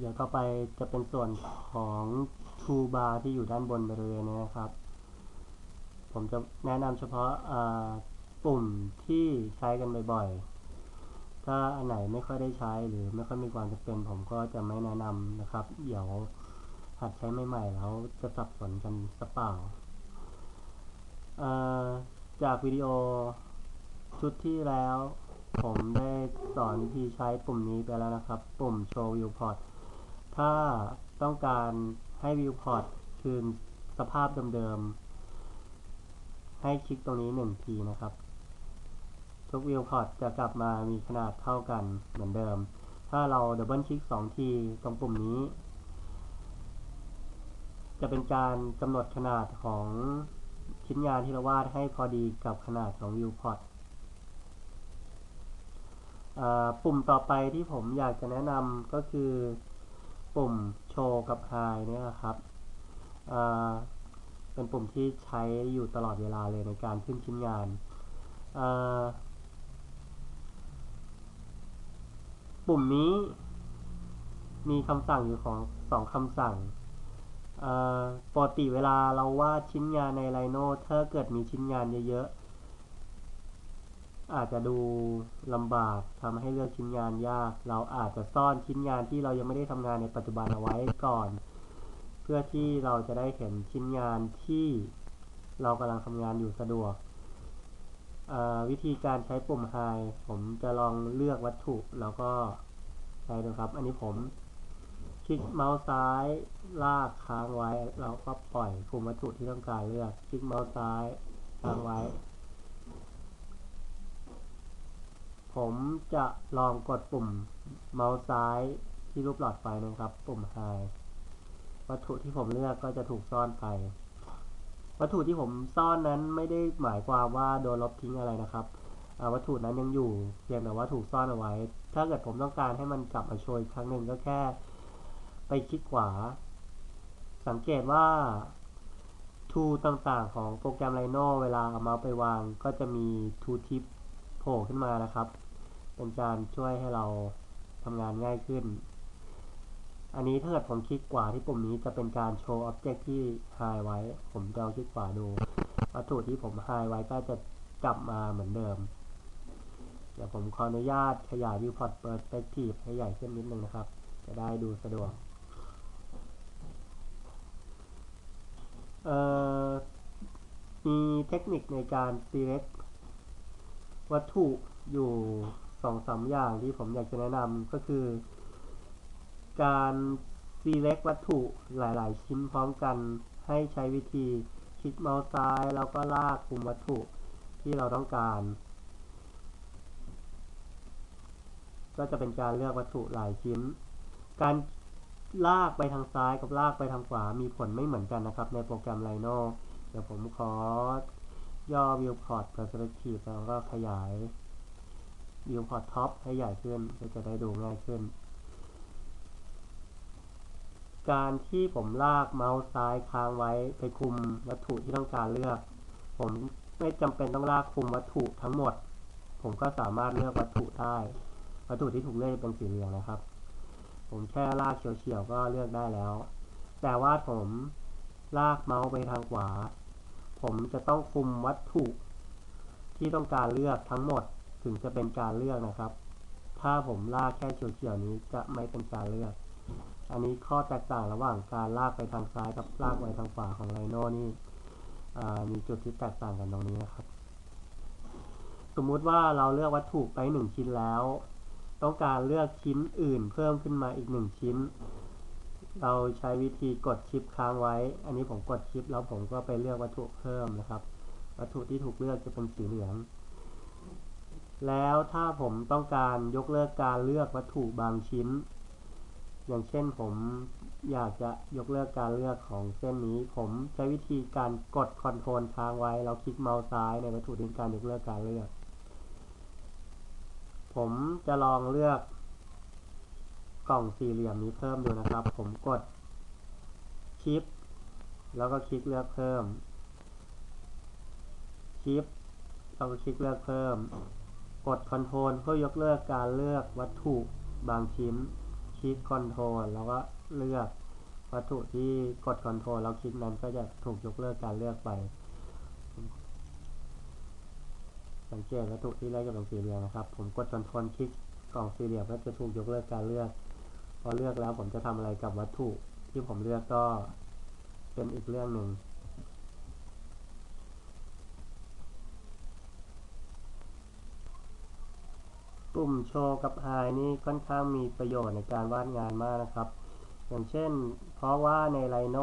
เดี๋ยวต่อไปจะเป็นส่วนของทูบาร์ที่อยู่ด้านบนบริเวณนี้นะครับ ผมจะแนะนำเฉพาะปุ่มที่ใช้กันบ่อยๆ ถ้าอันไหนไม่ค่อยได้ใช้หรือไม่ค่อยมีความจำเป็น ผมก็จะไม่แนะนำนะครับ เดี๋ยวหัดใช้ใหม่ๆแล้วจะสับสนกันสเปล่าอ่าจากวิดีโอชุดที่แล้ว ผมได้สอนวิธีใช้ปุ่มนี้ไปแล้วนะครับ ปุ่ม Show Viewport ถ้าต้องการให้ Viewport คืนสภาพเดิมๆ ให้คลิกตรงนี้หนึ่งทีนะครับ ทุก Viewport จะกลับมามีขนาดเท่ากันเหมือนเดิม ถ้าเราดับเบิลคลิกสองทีตรงปุ่มนี้ จะเป็นการกำหนดขนาดของชิ้นงานที่เราวาดให้พอดีกับขนาดของ Viewport อ่าปุ่มต่อไปที่ผมอยากจะแนะนำก็คือ ปุ่มโชว์กับ High เนี่ยครับเป็นปุ่มที่ใช้อยู่ตลอดเวลาเลยในการขึ้นชิ้นงาน ปุ่มนี้มีคำสั่งอยู่ของสองคำสั่งปกติเวลาเราวาดชิ้นงานใน Rhino ถ้าเกิดมีชิ้นงานเยอะๆ อาจจะดูลำบากทำให้เลือกชิ้นงานยาก เราอาจจะซ่อนชิ้นงานที่เรายังไม่ได้ทำงานในปัจจุบันเอาไว้ก่อน เพื่อที่เราจะได้เห็นชิ้นงานที่เรากำลังทำงานอยู่สะดวก วิธีการใช้ปุ่ม High ผมจะลองเลือกวัตถุแล้วก็ใช้ดูครับ อันนี้ผมคลิกเมาส์ซ้ายลากค้างไว้แล้วก็ปล่อยคุมวัตถุที่ต้องการเลือก คลิกเมาส์ซ้ายค้างไว้ ผมจะลองกดปุ่มเมาส์ซ้ายที่รูปหลอดไฟนะครับ ปุ่ม High วัตถุที่ผมเลือกก็จะถูกซ่อนไป วัตถุที่ผมซ่อนนั้นไม่ได้หมายความว่าโดนลบทิ้งอะไรนะครับวัตถุนั้นยังอยู่เพียงแต่ว่าถูกซ่อนเอาไว้ ถ้าเกิดผมต้องการให้มันกลับมาโชว์อีกครั้งหนึ่งก็แค่ ไปคลิกขวา สังเกตว่าทูต่างๆของโปรแกรม Rhino เวลาเอาเมาส์ไปวางก็จะมีทูทิป โผล่ขึ้นมานะครับ เป็นการช่วยให้เราทำงานง่ายขึ้น อันนี้ถ้าเกิดผมคลิกขวาที่ปุ่มนี้จะเป็นการโชว์อ็อบเจกต์ที่ high ไว้ ผมจะลองคลิกขวาดู วัตถุที่ผม high ไว้ก็จะกลับมาเหมือนเดิม เดี๋ยวผมขออนุญาตขยาย viewport perspective ให้ใหญ่ขึ้นนิดนึงนะครับ จะได้ดูสะดวก เอ่อมีเทคนิคในการ select วัตถุอยู่สองสามอย่างที่ผมอยากจะแนะนำก็คือ การ select วัตถุหลาย ๆ ชิ้นพร้อมกันให้ใช้วิธีคลิกเมาส์ซ้ายแล้วก็ลากคุมวัตถุที่เราต้องการ ก็จะเป็นการเลือกวัตถุหลายชิ้น การลากไปทางซ้ายกับลากไปทางขวามีผลไม่เหมือนกันนะครับ ในโปรแกรม Rhino เดี๋ยวผมขอ ย่อ viewport perspective แล้วก็ขยาย viewport top ให้ใหญ่ขึ้นก็จะได้ดูง่ายขึ้น การที่ผมลากเมาส์ซ้ายค้างไว้ไปคุมวัตถุที่ต้องการเลือก ผมไม่จำเป็นต้องลากคุมวัตถุทั้งหมด ผมก็สามารถเลือกวัตถุได้ วัตถุที่ถูกเลือกเป็นสีเหลืองนะครับ ผมแค่ลากเฉียวๆก็เลือกได้แล้ว แต่ว่าผมลากเมาส์ไปทางขวา ผมจะต้องคุมวัตถุที่ต้องการเลือกทั้งหมดถึงจะเป็นการเลือกนะครับ ถ้าผมลากแค่เฉียวๆนี้จะไม่เป็นการเลือก อันนี้ข้อแตกต่างระหว่างการลากไปทางซ้ายกับลากไปทางขวาของไ h โน่นี่มีจุดที่แตกต่างกันตรงนี้นะครับ สมมุติว่าเราเลือกวัตถุไปหนึ่งชิ้นแล้ว ต้องการเลือกชิ้นอื่นเพิ่มขึ้นมาอีกหนึ่งชิ้น เราใช้วิธีกดชิปค้างไว้ อันนี้ผมกดชิปแล้วผมก็ไปเลือกวัตถุเพิ่มนะครับ วัตถุที่ถูกเลือกจะเป็นสีเหลือง แล้วถ้าผมต้องการยกเลิกการเลือกวัตถุบางชิ้น อย่างเช่นผมอยากจะยกเลิกการเลือกของเส้นนี้ ผมใช้วิธีการกดคอนโทรลค้างไว้ แล้วคลิกเมาส์ซ้ายในวัตถุที่การยกเลิกการเลือก ผมจะลองเลือก กล่องสี่เหลี่ยมนี้เพิ่มดูนะครับ ผมกดชิป แล้วก็คลิกเลือกเพิ่มชิปแล้วก็คลิกเลือกเพิ่ม กดคอนโทรลเพื่อยกเลิกการเลือกวัตถุบางชิ้น คลิกคอนโทรลแล้วก็เลือกวัตถุที่กดคอนโทรลแล้วคลิกนั้นก็จะถูกยกเลิกการเลือกไป สังเกตวัตถุที่แรกจะเป็นสี่เหลี่ยมนะครับ ผมกดคอนโทรลคลิกกล่องสี่เหลี่ยมก็จะถูกยกเลิกการเลือก พอเลือกแล้วผมจะทำอะไรกับวัตถุที่ผมเลือกก็เป็นอีกเรื่องหนึ่งปุ่มโชว์กับไฮนี่ค่อนข้างมีประโยชน์ในการวาดงานมากนะครับ อย่างเช่น เพราะว่าในไ r โน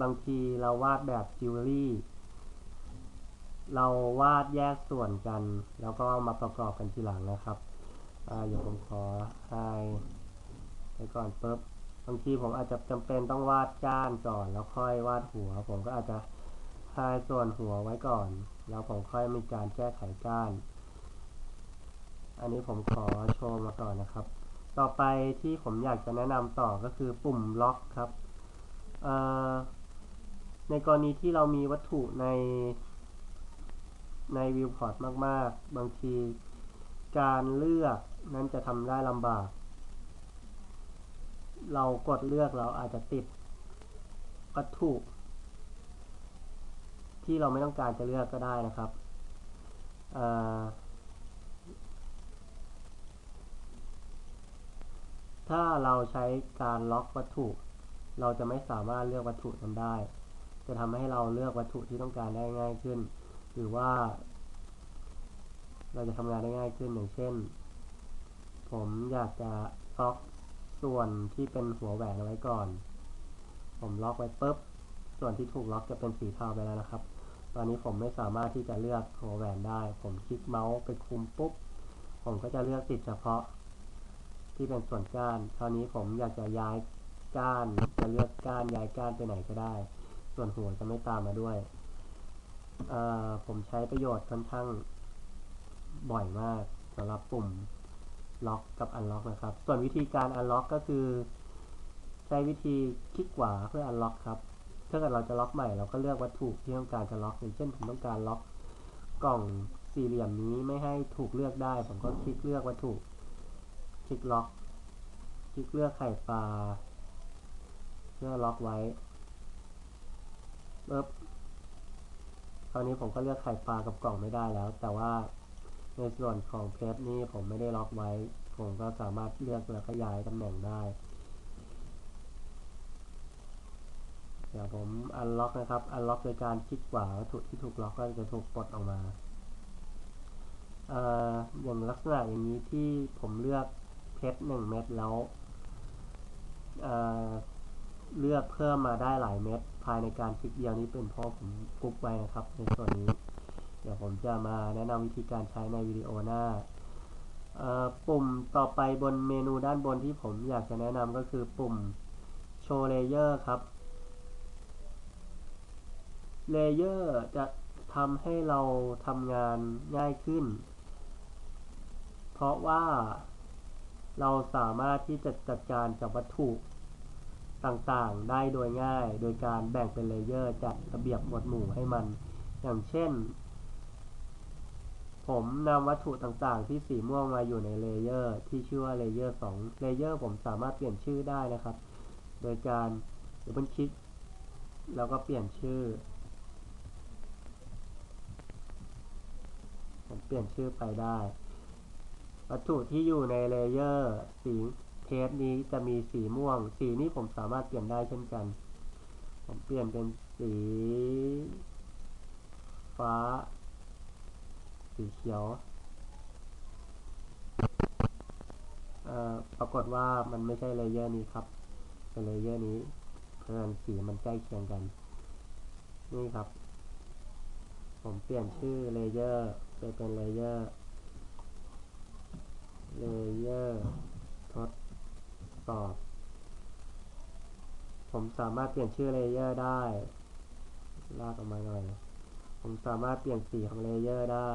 บางทีเราวาดแบบจิวเวลรี่ เราวาดแยกส่วนกัน แล้วก็มาประกอบกันทีหลังนะครับออย่างผมขอไฮ ก่อนปุ๊บบางทีผมอาจจะจำเป็นต้องวาดก้านก่อน แล้วค่อยวาดหัว ผมก็อาจจะไฮส่วนหัวไว้ก่อน แล้วผมค่อยมีการแก้ไขก้าน อันนี้ผมขอโชว์มาก่อนนะครับ ต่อไปที่ผมอยากจะแนะนำต่อก็คือปุ่มล็อกครับในกรณีที่เรามีวัตถุในในวิวพอร์ตมาก ๆ บางทีการเลือกนั้นจะทำได้ลำบาก เรากดเลือกเราอาจจะติดวัตถุ ที่เราไม่ต้องการจะเลือกก็ได้นะครับถ้าเราใช้การล็อกวัตถุ เราจะไม่สามารถเลือกวัตถุนั้นได้ จะทำให้เราเลือกวัตถุที่ต้องการได้ง่ายขึ้น หรือว่า เราจะทำงานได้ง่ายขึ้นอย่างเช่น ผมอยากจะล็อก ส่วนที่เป็นหัวแหวนเอาไว้ก่อน ผมล็อกไว้ปุ๊บ ส่วนที่ถูกล็อกจะเป็นสีเทาไปแล้วนะครับ ตอนนี้ผมไม่สามารถที่จะเลือกหัวแหวนได้ ผมคลิกเมาส์ไปคุมปุ๊บ ผมก็จะเลือกติดเฉพาะ ที่เป็นส่วนก้านคราวนี้ผมอยากจะย้ายก้าน จะเลือกก้านย้ายก้านไปไหนก็ได้ ส่วนหัวจะไม่ตามมาด้วย ผมใช้ประโยชน์ค่อนข้างบ่อยมากสำหรับปุ่ม ล็อกกับอันล็อกนะครับ ส่วนวิธีการอันล็อกก็คือ ใช้วิธีคลิกขวาเพื่ออันล็อกครับ ถ้าเกิดเราจะล็อกใหม่เราก็เลือกวัตถุที่ต้องการจะล็อกอย่างเช่นผมต้องการล็อกกล่องสี่เหลี่ยมนี้ไม่ให้ถูกเลือกได้ ผมก็คลิกเลือกวัตถุ คลิกล็อก คลิกเลือกไข่ปลาเพื่อล็อกไว้ปึ๊บตอนนี้ผมก็เลือกไข่ปลากับกล่องไม่ได้แล้ว แต่ว่า ในส่วนของเพจนี้ผมไม่ได้ล็อกไว้ ผมก็สามารถเลือกแล้วก็ย้ายตำแหน่งได้ เดี๋ยวผมอันล็อกนะครับ อันล็อกโดยการคลิกขวาวัตถุที่ถูกล็อกก็จะถูกปลดออกมาออย่างลักษณะอย่างนี้ที่ผมเลือกเพชรหนึ่งเม็ดแล้วเเลือกเพิ่มมาได้หลายเม็ดภายในการคลิกเดียวนี้เป็นเพราะผมกุ๊กไว้นะครับในส่วนนี้ เดี๋ยวผมจะมาแนะนำวิธีการใช้ในวิดีโอหน้า ปุ่มต่อไปบนเมนูด้านบนที่ผมอยากจะแนะนำก็คือปุ่ม Show Layer ครับ Layer จะทำให้เราทำงานง่ายขึ้น เพราะว่าเราสามารถที่จะจัดการกับวัตถุต่างๆ ได้โดยง่าย โดยการแบ่งเป็นเลเยอร์จัดระเบียบหมวดหมู่ให้มัน อย่างเช่น ผมนำวัตถุต่างๆ ที่สีม่วงมาอยู่ในเลเยอร์ที่ชื่อว่าเลเยอร์2เลเยอร์ผมสามารถเปลี่ยนชื่อได้นะครับ โดยการดับเบิลคลิกแล้วก็เปลี่ยนชื่อ ผมเปลี่ยนชื่อไปได้ วัตถุที่อยู่ในเลเยอร์สีเทสนี้จะมีสีม่วง สีนี้ผมสามารถเปลี่ยนได้เช่นกัน ผมเปลี่ยนเป็นสี ฟ้า สีเขียวปรากฏว่ามันไม่ใช่เลเยอร์นี้ครับ เป็นเลเยอร์นี้ เพื่อนสีมันใกล้เคียงกัน นี่ครับ ผมเปลี่ยนชื่อเลเยอร์ไปเป็นเลเยอร์ เลเยอร์ทดสอบ ผมสามารถเปลี่ยนชื่อเลเยอร์ได้ ลากออกมาหน่อย ผมสามารถเปลี่ยนสีของเลเยอร์ได้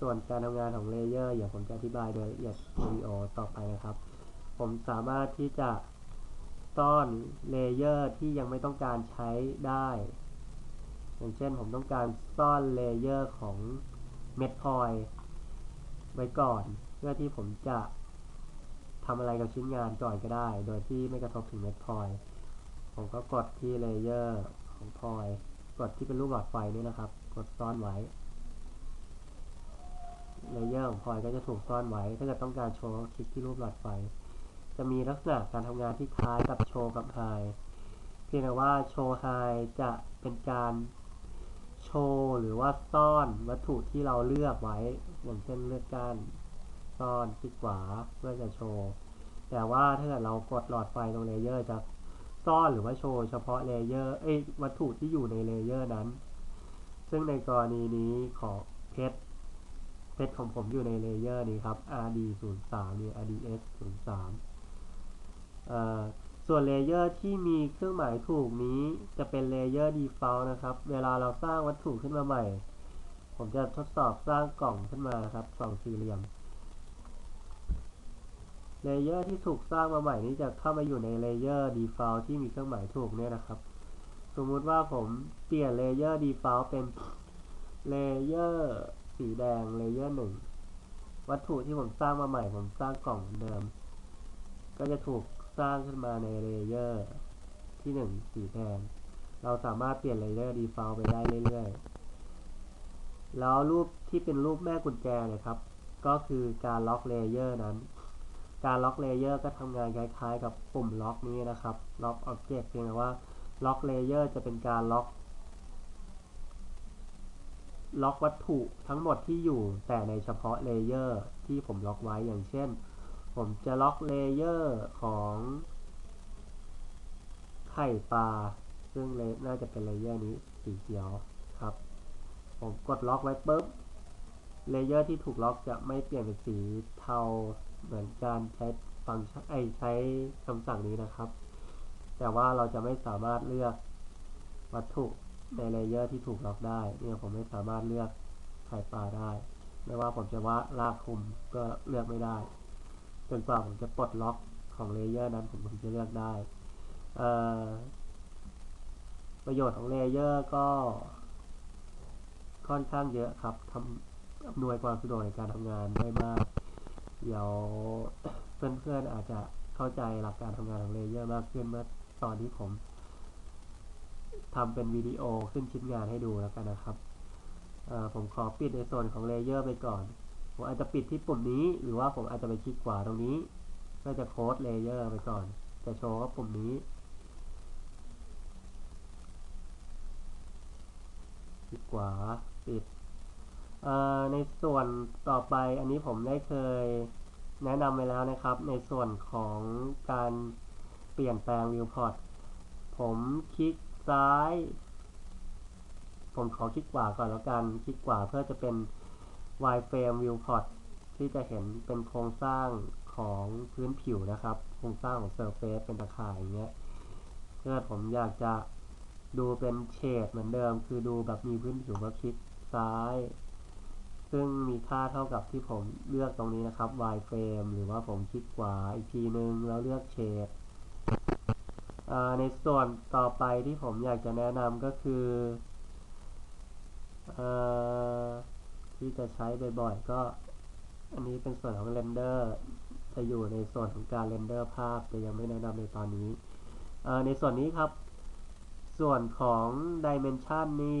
ส่วนการทำงานของเลเยอร์อย่างผมจะอธิบายโดยละเอียดวิดีโอต่อไปนะครับ ผมสามารถที่จะซ่อนเลเยอร์ที่ยังไม่ต้องการใช้ได้ อย่างเช่นผมต้องการซ่อนเลเยอร์ของเม็ดพอยไว้ก่อน เพื่อที่ผมจะทำอะไรกับชิ้นงานก่อนก็ได้ โดยที่ไม่กระทบถึงเม็ดพลอย ผมก็กดที่เลเยอร์ของพลอย กดที่เป็นรูปหลอดไฟนี่นะครับ กดซ่อนไว้เลเยอร์ของพลอยก็จะถูกซ่อนไว้ ถ้าเกิดต้องการโชว์คลิกที่รูปหลอดไฟ จะมีลักษณะการทำงานที่คล้ายกับโชว์กับไฮเพียงแต่ว่าโชว์ไฮจะเป็นการโชว์หรือว่าซ่อนวัตถุที่เราเลือกไว้ อย่างเช่นเลือกก้านซ่อนคลิกขวาเพื่อจะโชว์ แต่ว่าถ้าเกิดเรากดหลอดไฟตรงเลเยอร์จะ ซ่อนหรือว่าโชว์เฉพาะเลเยอร์เอ้วัตถุที่อยู่ในเลเยอร์นั้น ซึ่งในกรณีนี้ของเพชรเพชรของผมอยู่ในเลเยอร์นี้ครับ RD 0 3นี่ RDS 0 3เอ่อส่วนเลเยอร์ที่มีเครื่องหมายถูกนี้จะเป็นเลเยอร์ default นะครับ เวลาเราสร้างวัตถุขึ้นมาใหม่ ผมจะทดสอบสร้างกล่องขึ้นมานะครับกล่องสี่เหลี่ยม เลเยอร์ที่ถูกสร้างมาใหม่นี้จะเข้ามาอยู่ในเลเยอร์ default ที่มีเครื่องหมายถูกเนี่ยนะครับ สมมุติว่าผมเปลี่ยนเลเยอร์ default เป็นเลเยอร์สีแดงเลเยอร์หนึ่งวัตถุที่ผมสร้างมาใหม่ผมสร้างกล่องเดิม ก็จะถูกสร้างขึ้นมาในเลเยอร์ที่หนึ่งสีแดงเราสามารถเปลี่ยนเลเยอร์ default ไปได้เรื่อยๆ แล้วรูปที่เป็นรูปแม่กุญแจเนะครับ ก็คือการล็อกเลเยอร์นั้น การล็อกเลเยอร์ก็ทำงานคล้ายๆ กับปุ่มล็อกนี้นะครับ ล็อก Object เพียงแต่ว่าล็อกเลเยอร์จะเป็นการล็อก ล็อกวัตถุทั้งหมดที่อยู่แต่ในเฉพาะเลเยอร์ที่ผมล็อกไว้อย่างเช่น ผมจะล็อกเลเยอร์ของไข่ปลาซึ่งเลน่าจะเป็นเลเยอร์นี้สีเขียวครับ ผมกดล็อกไว้ปุ๊บเลเยอร์ที่ถูกล็อกจะไม่เปลี่ยนเป็นสีเทา เหมือนการใช้ฟังก์ชันไอใช้คำสั่งนี้นะครับ แต่ว่าเราจะไม่สามารถเลือกวัตถุในเลเยอร์ที่ถูกล็อกได้ เนี่ยผมไม่สามารถเลือกไข่ปลาได้ ไม่ว่าผมจะว่าลากคุมก็เลือกไม่ได้ จนกว่าผมจะปลดล็อกของเลเยอร์นั้นผมถึงจะเลือกได้ประโยชน์ของเลเยอร์ก็ค่อนข้างเยอะครับทำอำนวยความสะดวกในการทำงานได้มาก เดี๋ยวเพื่อนๆอาจจะเข้าใจหลักการทำงานของเลเยอร์มากขึ้นเมื่อตอนที่ผมทำเป็นวิดีโอขึ้นชิ้นงานให้ดูแล้วกันนะครับ ผมขอปิดในส่วนของเลเยอร์ไปก่อน ผมอาจจะปิดที่ปุ่มนี้ หรือว่าผมอาจจะไปคลิกขวาตรงนี้เพื่อจะโค้ดเลเยอร์ไปก่อน จะโชว์ว่าปุ่มนี้คลิกขวาปิด ในส่วนต่อไปอันนี้ผมได้เคยแนะนำไปแล้วนะครับ ในส่วนของการเปลี่ยนแปลง viewport ผมคลิกซ้าย ผมขอคลิกขวาก่อนแล้วกัน คลิกขวาเพื่อจะเป็น wireframe viewport ที่จะเห็นเป็นโครงสร้างของพื้นผิวนะครับ โครงสร้างของ surface เป็นตะข่ายอย่างเงี้ยถ้าเกิดผมอยากจะดูเป็นเฉดเหมือนเดิม คือดูแบบมีพื้นผิวก็คลิกซ้าย ซึ่งมีค่าเท่ากับที่ผมเลือกตรงนี้นะครับ wireframe หรือว่าผมคลิกขวาอีกทีนึงแล้วเลือกเฉดในส่วนต่อไปที่ผมอยากจะแนะนำก็คืออที่จะใช้บ่อยๆก็ อันนี้เป็นส่วนของเรนเดอร์จะอยู่ในส่วนของการเรนเดอร์ภาพแต่ยังไม่แนะนำในตอนนี้ ในส่วนนี้ครับ ส่วนของ Dimension นี่